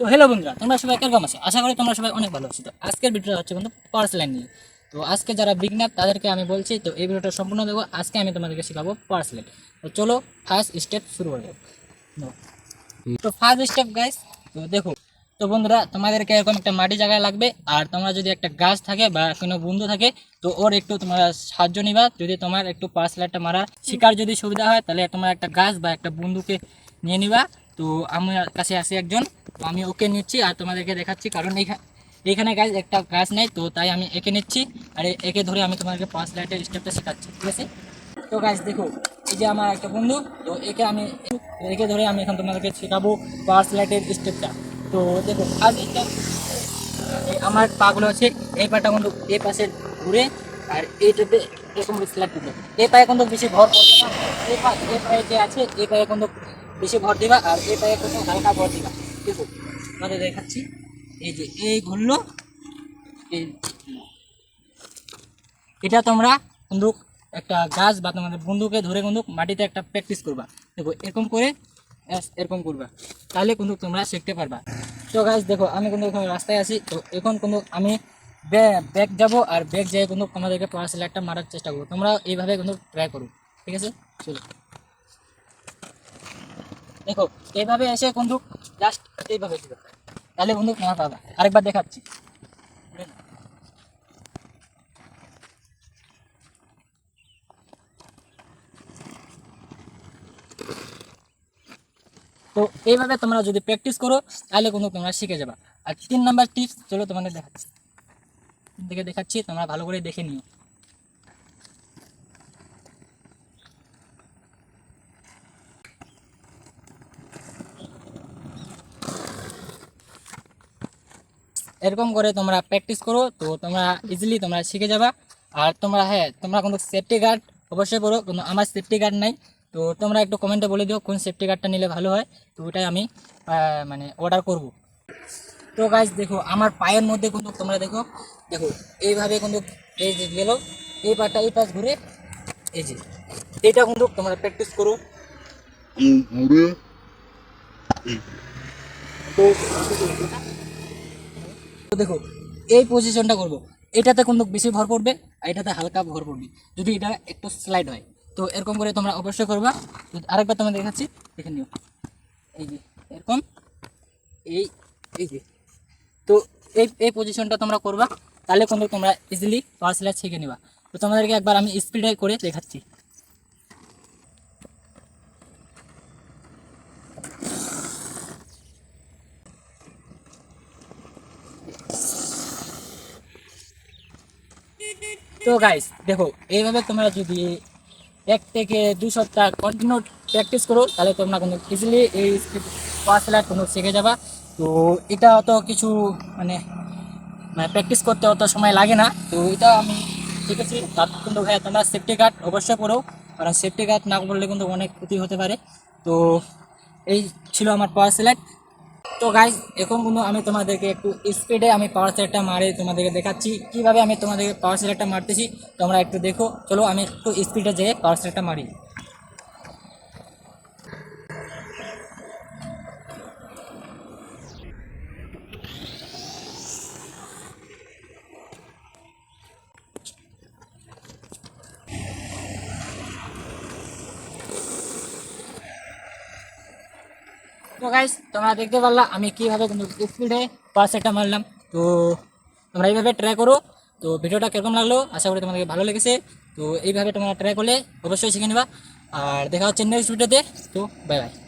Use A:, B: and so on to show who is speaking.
A: তো হ্যালো বন্ধুরা, তোমরা সবাই কীরকম আছো? আশা করি তোমরা সবাই অনেক ভালো আছো। তো আজকের ভিডিওটা হচ্ছে বন্ধু পাওয়ার লাইন নিয়ে। তো আজকে যারা বিগনার তাদেরকে আমি বলছি, তো এই ভিডিওটা সম্পূর্ণ দেখো, আজকে আমি তোমাদেরকে শেখাবো পাওয়ার লাইন তো চলো ফার্স্ট স্টেপ শুরু করে। দেবো তো ফার্স্ট স্টেপ গাইস তো দেখো, তো বন্ধুরা, তোমাদেরকে এরকম একটা মাটি জায়গায় লাগবে, আর তোমরা যদি একটা গাছ থাকে বা কোনো বন্ধু থাকে, তো ওর একটু তোমরা সাহায্য নিবা। যদি তোমার একটু লাইটটা মারার শিকার যদি সুবিধা হয়, তাহলে তোমার একটা গাছ বা একটা বন্ধুকে নিয়ে নিবা। তো আমার কাছে আসে একজন, তো আমি ওকে নিচ্ছি আর তোমাদেরকে দেখাচ্ছি, কারণ এইখানে গাছ একটা গাছ নেই, তো তাই আমি একে নিচ্ছি, আর একে ধরে আমি তোমাদেরকে পাঁচ লাইটের স্টেপটা শেখাচ্ছি, ঠিক আছে? তো গাছ দেখো, এই যে আমার একটা বন্ধু, তো একে আমি একে ধরে আমি এখন তোমাদেরকে শেখাবো পাওয়ার লাইটের স্টেপটা তো দেখো আজ এটা আমার পাগুলো আছে, এই পাটা কিন্তু এই পাশে ঘুরে, আর এইটাতে এরকম স্ল্যাট দিবে এই পায়ে কিন্তু বেশি ভর না এই পায়ে যে আছে এই পায়ে কিন্তু বেশি ভর দিবা আর এই পায়ে হালকা ভর দিবা। দেখো, তোমাদের দেখাচ্ছি। এই যে, এই ঘুরলো এটা তোমরা বন্দুক, একটা গাছ বা তোমাদের বন্ধুকে ধরে বন্দুক মাটিতে একটা প্র্যাকটিস করবা। দেখো, এরকম করে এরকম করবা। তাহলে কিন্তু তোমরা শিখতে পারবা। তো গাছ দেখো, আমি কিন্তু এখন রাস্তায় আছি। তো এখন কিন্তু আমি ব্যাগ যাব আর ব্যাগ যেয়ে কিন্তু তোমাদেরকে পার্সেল একটা মারার চেষ্টা করব। তোমরা এইভাবে কিন্তু ট্রাই করো। ঠিক আছে? চলো। দেখো, এইভাবে এসে বন্দুক জাস্ট এইভাবে দিবে। তাহলে বন্দুক মারা পাবা আরেকবার দেখাচ্ছি। তো এইভাবে তোমরা যদি প্র্যাকটিস করো, তাহলে কিন্তু তোমরা শিখে যাবা। আর তিন নাম্বার টিপস চলো তোমাদের দেখাচ্ছি। দেখে দেখাচ্ছি, তোমরা ভালো করে দেখে নিও। এরকম করে তোমরা প্র্যাকটিস করো তো তোমরা ইজিলি তোমরা শিখে যাবা। আর তোমরা হ্যাঁ তোমরা কিন্তু সেফটি গার্ড অবশ্যই পড়ো কিন্তু আমার সেফটি গার্ড নাই। তো তোমরা একটু কমেন্টে বলে দিও কোন সেফটি গার্ডটা নিলে ভালো হয় তো ওটাই আমি মানে অর্ডার করব। তো গাছ দেখো আমার পায়ের মধ্যে কিন্তু তোমরা দেখো দেখো এইভাবে কিন্তু এই যে গেলো এই পাটা এই পাশ ঘুরে এই যে এটা কিন্তু তোমরা প্র্যাকটিস করো। তো তো দেখো, এই পজিশনটা করব। এটাতে কিন্তু বেশি ভর পড়বে আর এটাতে হালকা ভর পড়বে। যদি এটা একটু স্লাইড হয়, তো এরকম করে তোমরা অবশ্যই করবা। আরেকবার তোমাদের দেখাচ্ছি, দেখে নিও। এই যে, এরকম, এই এই যে। তো এই এই পজিশনটা তোমরা করবা, তাহলে কিন্তু তোমরা ইজিলি পাওয়ার শিখে নিবা। তো তোমাদেরকে একবার আমি স্পিডে করে দেখাচ্ছি। তো গাইস দেখো, এইভাবে তোমরা যদি এক থেকে দু সপ্তাহ কন্টিনিউ প্র্যাকটিস করো, তাহলে তোমরা কোনো ইজিলি এই পাঁচলা কোনো শিখে যাবা। তো এটা অত কিছু মানে মানে প্র্যাকটিস করতে অত সময় লাগে না। তো এটা আমি শিখেছি। তার কিন্তু ভাই তোমরা সেফটি গার্ড অবশ্যই পড়ো। কারণ সেফটি গার্ড না পড়লে কিন্তু অনেক ক্ষতি হতে পারে। তো এই ছিল আমার পাওয়ার সিলেক্ট তো গাইজ এখন কিন্তু আমি তোমাদেরকে একটু স্পিডে আমি পাওয়ার সেলারটা মারে তোমাদেরকে দেখাচ্ছি। কীভাবে আমি তোমাদেরকে পাওয়ার সেলারটা মারতেছি, তোমরা একটু দেখো। চলো আমি একটু স্পিডে যেয়ে পাওয়ার সেলারটা মারি। তো গাইস তোমরা দেখতে পারলা আমি কীভাবে কিন্তু স্পিডে পার্সেলটা মারলাম। তো তোমরা এইভাবে ট্রাই করো। তো ভিডিওটা কীরকম লাগল? আশা করি তোমাদের ভালো লেগেছে। তো এইভাবে তোমরা ট্রাই করলে অবশ্যই শিখে নেবা। আর দেখা হচ্ছে নেক্সট ভিডিওতে তো। Bye bye